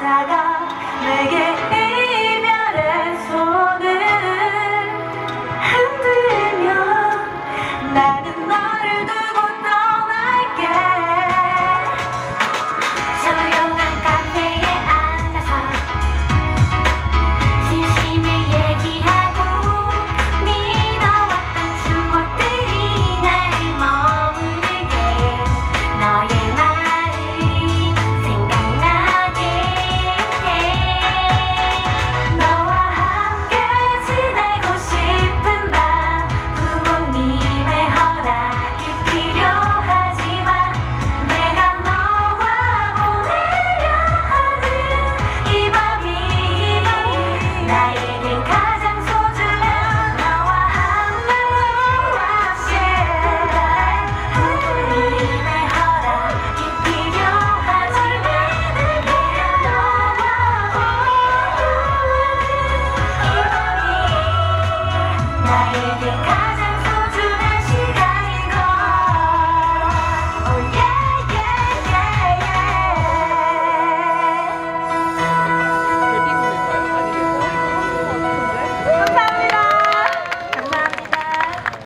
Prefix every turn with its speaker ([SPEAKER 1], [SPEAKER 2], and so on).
[SPEAKER 1] 찾아가 내게
[SPEAKER 2] Father.